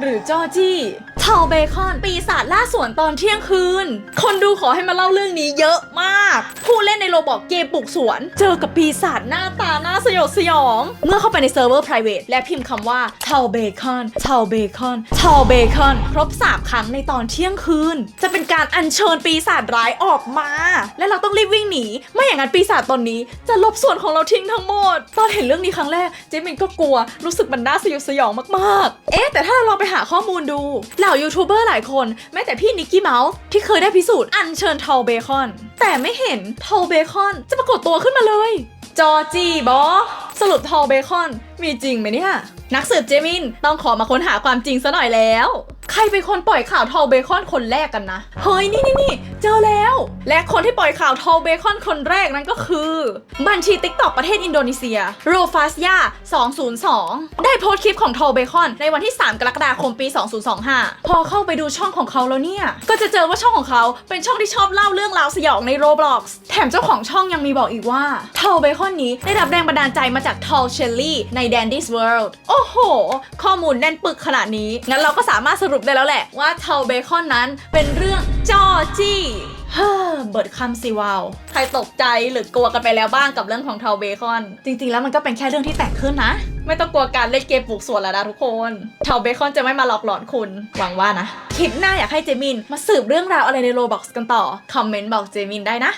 หรือจอจี้ เทาเบคอน ปีศาจล่าสวนตอนเที่ยงคืน คนดูขอให้มาเล่าเรื่องนี้เยอะมาก ผู้เล่นในโรบอกเกมปลุกสวน เจอกับปีศาจหน้าตาหน้าสยดสยอง เมื่อเข้าไปในเซิร์ฟเวอร์ private และพิมพ์คำว่าเทาเบคอนเทาเบคอนเทาเบคอนครบ3ครั้งในตอนเที่ยงคืน จะเป็นการอัญเชิญปีศาจร้ายออกมา และเราต้องรีบวิ่งหนี ไม่อย่างนั้นปีศาจตนนี้ จะลบส่วนของเราทิ้งทั้งหมด ตอนเห็นเรื่องนี้ครั้งแรกเจมินก็กลัวรู้สึกมันน่าสยดสยองมากๆ เอ๊ะแต่ถ้าเราลองไปหาข้อมูลดูเหล่ายูทูบเบอร์หลายคนแม้แต่พี่นิกกี้เมาส์ที่เคยได้พิสูจน์อัญเชิญทอลเบคอน แต่ไม่เห็นทอลเบคอนจะปรากฏตัวขึ้นมาเลย จอจีบอสรุปทอลเบคอน มีจริงไหมเนี่ย นักสืบเจมินต้องขอมาค้นหาความจริงซะหน่อยแล้ว ใครเป็นคนปล่อยข่าวทอลเบคอนคนแรกกันนะ เฮ้ยนี่นี่นี่เจอแล้ว และคนที่ปล่อยข่าวทอลเบคอนคนแรกนั้นก็คือ บัญชีติ๊กต็อกประเทศอินโดนีเซียโรฟาสยา202 ได้โพสต์คลิปของทอลเบคอนในวันที่ 3 กรกฎาคมปี 2025 พอเข้าไปดูช่องของเขาแล้วเนี่ย ก็จะเจอว่าช่องของเขาเป็นช่องที่ชอบเล่าเรื่องราวสยองใน Roblox แถมเจ้าของช่องยังมีบอกอีกว่าทอลเบคอนนี้ได้รับแรงบันดาลใจมาจากทอลเชลลี่ใน Dandy's World โอ้โห ข้อมูลแน่นปึกขนาดนี้ งั้นเราก็สามารถสรุปได้แล้วแหละว่าทอลเบคอนนั้นเป็นเรื่องจอร์จี้เฮ้อเบิดคำสิวาว ใครตกใจหรือกลัวกันไปแล้วบ้างกับเรื่องของทอลเบคอน จริงๆ แล้วมันก็เป็นแค่เรื่องที่แต่งขึ้นนะ ไม่ต้องกลัวการเล่นเกมปลูกสวนแล้วนะทุกคนทอลเบคอนจะไม่มาหลอกหลอนคุณ หวังว่านะ คลิปหน้าอยากให้เจมิน มาสืบเรื่องราวอะไรในโรบ็อกซ์กันต่อ คอมเมนต์บอกเจมินได้นะ